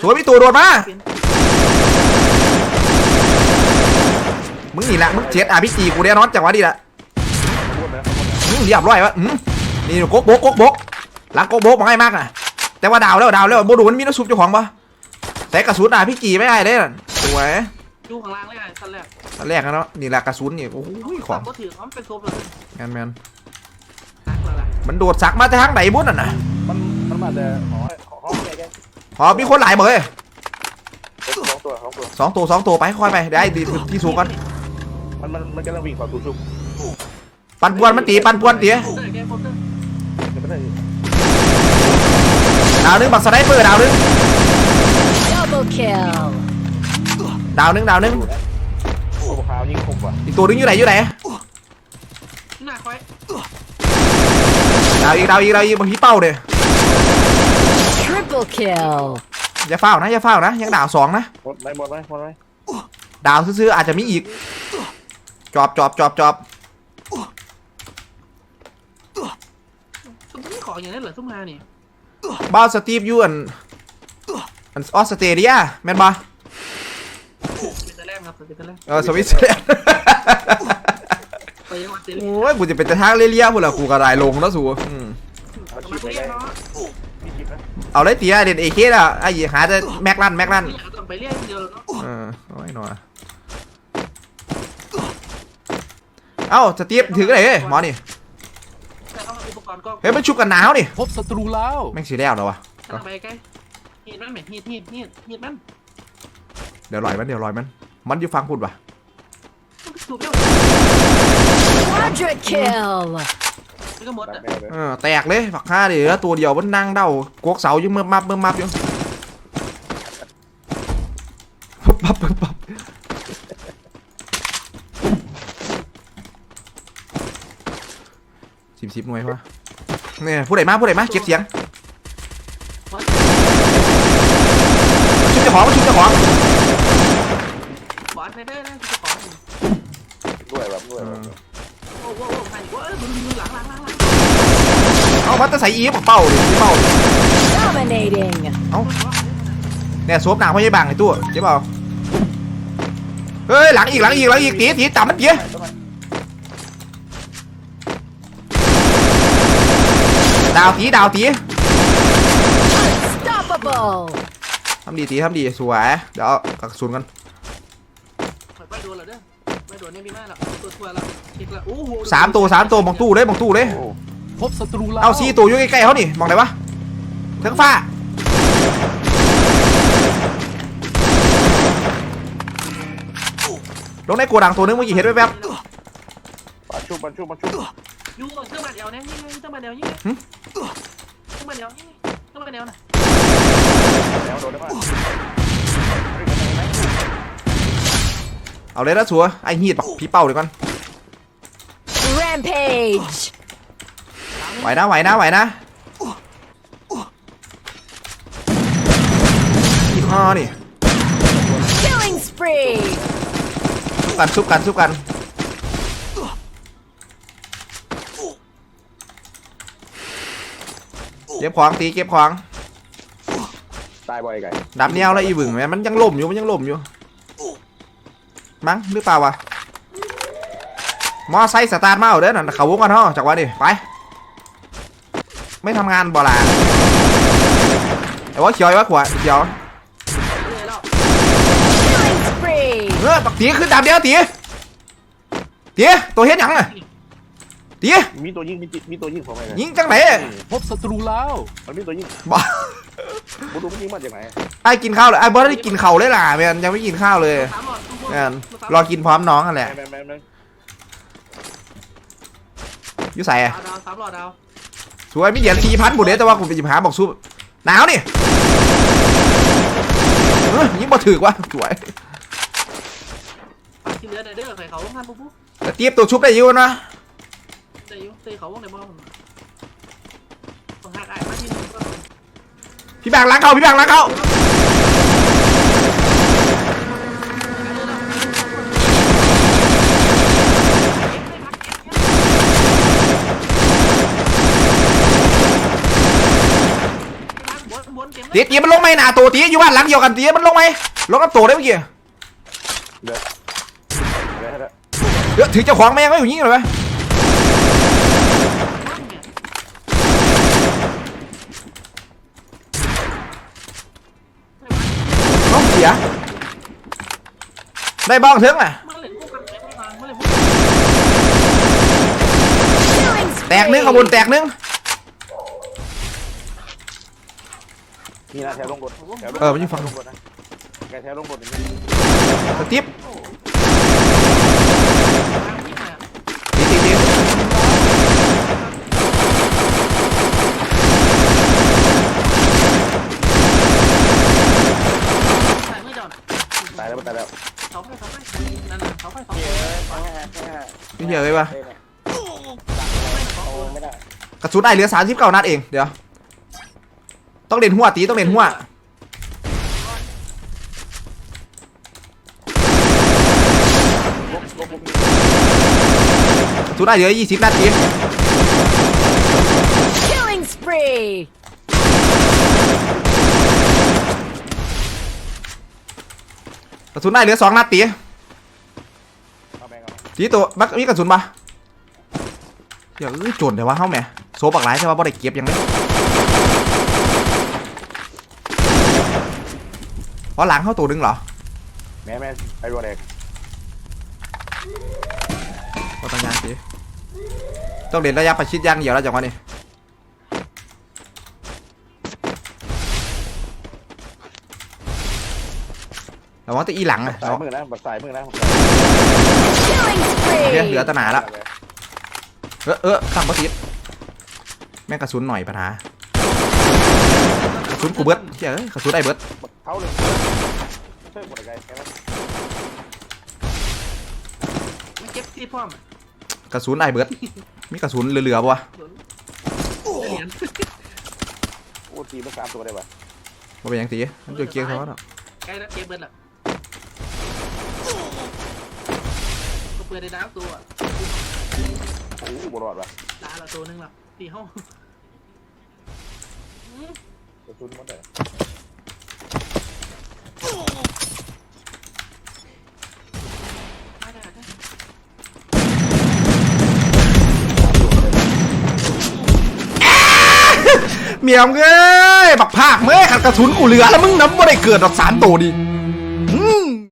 สวยพี่ตัวโดดมา มึงนี่แหละมึงเจ็ดอะพี่จีกูแน่นอนจังหวะนี้แหละพูดนะเขาพูดนะอืมเรียบร้อยวะอืมนี่โกกโบกโกกโบกหลังโกกโบกมาง่ายมากนะแต่ว่าดาวแล้วดาวแล้วโบดูมันมีน้ำซุปเจ้าของปะแต่กระสุนอะพี่จีไม่ได้เลยน่ะสวยดูข้างล่างเลยไอ้สันแรกตอนแรกนะเนาะนี่แหละกระสุนนี่โอ้ยของก็ถือเขาเป็นโซฟเลยแมนแมนนักแล้วล่ะมันโดดสักมาแต่ทางไหนบุญอะนะมันมันมาแต่หอหอห้องใหญ่แก พอมีคนหลายเบอร์สองตัวสองตัวสองตัวสองตัวไปค่อยไปได้ดีที่สูงก่อนมันมันมันกำลังวิ่งเข้าตู้ชุบปันปวนมันตีปันปวนตีเตอร์แกโคเตอร์จะไม่ได้ดาวนึงบักสไนเปอร์ดาวนึง Double kill. ดาวนึงดาวนึงโอ้โหขาวยิงคมว่ะอีกตัวนึงอยู่ไหนอยู่ไหนหน้าคอยดาวอีกดาวอีกดาวอีกบางทีเป้าเด้อ Triple kill. อย่าเฝ้านะอย่าเฝ้านะ ยังดาวสองนะ หมดไหมหมดไหมหมดไหมดาวซื้อๆอาจจะมีอีก จอบจอบจอบจอบตุ้มขออย่างนั้นเหรอตุ้มมาเนี่ยบ้าวสตีฟยูอันอันออสเตรเลียแม่นบ่เป็นตะแรกครับเป็นตะแรกเออสวิตเซอร์แลนด์ ไปยังวันเซรีโอ้ยกูจะเป็นแต่ทางเลียๆพุ่นละกูกระไรลงแล้วสูอืมเอามาชีพเรีไปยได้กเนาะมีชีพนะ เอาเลยเตี๋ยเด็ดเอเคอะไอ้เหี้ยหาแต่แม็กลันแม็กลันไม่อยากต้องไปเรียกเดียวเนาะเออโอ้ยหน่อยเอ้าสตีฟถือกันเลยเฮ้ยหมอนี่แต่ต้องอุปกรณ์ก็เฮ้ยมันชุบกันหนาวนี่พบศัตรูแล้วแม่งสีแล้วเหรอวะกำลังไปใกล้ฮีดมันเหม็นฮีดฮีดฮีดฮีดมันเดี๋ยวลอยมันเดี๋ยวลอยมัน มันอยู่ฟังพูดปะถูกแล้ว Quadra kill. นี่ก็หมดตัดอะแมวเลยเออแตกเลยฝักห้าเดี๋ยวตัวเดียวมันนั่งเด้ากวกเสาอยู่เมื่อมับเมื่อมับอยู่ปั๊บปั๊บปั๊บปั๊บสิบสิบหน่วยวะเนี่ยผู้ใดมาผู้ใดมาเก็บเสียงชุบเจ้าของชุบเจ้าของบอลไปได้นะจะขอด้วยแบบด้วยแบบโอ้โหใครโอ้ยมึงมึงหลังหลังหลังหลัง เอามาแตะใส่อีบอกเป้าดิเป้าดิ Dominating. เนี่ยสวมหนังไม่ใช่บังไอ้ตัวเจ็บเปล่าเฮ้ยหลังอีกหลังอีกหลังอีกตีตีจับมันเยอะทำไมดาวตีดาวตี Unstoppable. ทำดีตีทำดีสวยเดี๋ยวเอากระสุนกันไม่โดนหรอเด้อไม่โดนเนี่ยมีมากหรอกตัวทัวร์แล้วเช็คแล้วโอ้โหสามตัวสามตัวมองตู้เลยมองตู้เลยโอ้ พบศัตรูแล้วเอาสี่ตัวอยู่ใกล้ๆเขานี่มองไหนวะเทิงฟ้า ลงในโกดังตัวนึงเมื่อกี้เห็นแวบปาชุบปาชุบปาชุบยูเครื่องมาเดียวเนี่ยนี่ไงเครื่องมาเดียวนี่ไงเครื่องมาเดียวนี่เครื่องมาเดียวนะแล้วโดนได้ป่ะๆเอาเลยนะสัวไอ้ฮีดปักพี่เป้าเดี๋ยวก่อน Rampage. ไหวนะไหวนะไหวนะอีกห้อนี่ Killing spree. ซุบกันซุบกันซุบกันเก็บของตีเก็บของตายบ่อยไก่ดับแนวแล้วอีบึงแม่มันยังล่มอยู่มันยังล่มอยู่ มั้งหรือเปล่าวะมอไซค์สตาร์ทมาเอาเด้อนั่นเขาวงกันเนาะจากวันนี้ไป ไม่ทำงานบ่ล่ะไอ้วะเขียวไอ้วะขวาเขียวเลยแล้ว Killing spree. เออปักตีขึ้นดับเดียวตีตีตัวเฮ็ดหยังอะตีมีตัวยิงมีมีตัวยิงผมไงยิงจังไหนพบศัตรูแล้วมันมีตัวยิงบ่บุรุษมันยิงมาจากไหนไอ้กินข้าวเลยไอ้บอสได้กินข้าวเลยล่ะแมนยังไม่กินข้าวเลยสามหลอดแมนรอกินพร้อมน้องกันแหละแม่แม่แม่อยู่ใส่ดาวดาวสามหลอดดาว สวยไม่เหยียดสี่พันบุเดแต่ว่ากูไปจิมหาบอกสู้หนาวนี่เอ้ยยิงบ่ถือกวะสวยที่เหลือเด้อใส่เขาท่านปุ๊บปุ๊บแต่เตียบตัวชุบได้อยู่นะเตะยุเตะเขาวงในบ้านต้องหักไอ้มาที่นึงก็พี่แบงค์ล้างเข้าพี่แบงค์ล้างเข้า ตีตีมันลงไหมหนาตัวตีอยู่บ้านหลังเดียวกันตีมันลงไหมลงกับตัวได้เมื่อกี้เดี๋ยวเดี๋ยวเดี๋ยวเดี๋ยวถือเจ้าของแม่งไว้อยู่นี่เลยไหมว่างเนี่ยน้องเสียได้บ้องถึงอะมันเล่นพวกกันแม่งมันเล่นพวก Killing แตกหนึงขบวนแตกหนึง นี่นะแถวลงรถแถวลงรถเออมันอยู่ฝั่งลงรถนะแกแถวลงรถอย่างนี้สติ๊บทางที่มาตีตีตีใส่ไม่จอดตายแล้วมันตายแล้วเสาไฟเสาไฟนั่นน่ะเสาไฟเสาไฟพี่เหี้ยเลยปะเอาไม่ได้กระสุนได้เหลือสามสิบเก้านัดเองเดี๋ยว ต้องเด่นหัวตีต้องเด่นหัวลบลบลบกระสุนได้เหลือยี่สิบนัดตี Killing spree. กระสุนได้เหลือสองนัดตีเอาแบงค์เอาตีตัวมักมีกระสุนปะเดี๋ยวเอ้ยโจรเดี๋ยวว่าเฮ้าแหม่โซบักหลายใช่ปะบ่ได้เก็บยังเล ยเพราะหลังเข้าตัวดึงเหรอแม่แม่ไอ้บัวแดงก็ต้องยางตีต้องเด่นระยะประชิดย่างเดียวแล้วจังหวะนี้ระวังแตีอีหลังอะสายมือนะบัดสายมือนะ Killing เดี๋ยว spree. เหลือแตหนาละเออเออตั้งประชิดแม่งกระสุนหน่อยปัญหากระสุนกูเบิด เฮ้ยเอ้ยกระสุนได้เบิดบัดเท้าเลยเชิญหมดเลยไงมันเก็บที่พร้อมกระสุนได้เบิดมีกระสุนเหลือๆปะวะเหรียญโอ้ทีมันสามตัวได้ป่ะมาเป็นหยังตีมันจะเกียร์เขาเนาะใกล้แล้วเก็บเบิร์ดละก็เปิดได้ดาวตัวโอ้บรอดป่ะดาวละตัวนึงละตีห้องก ระสุนหมดเลยเมียมเอ้ยบักภาคเมื่อขัดกระสุนกูเหลือแล้วมึงน้ำบ่ได้เกิดดอกสารโตดิ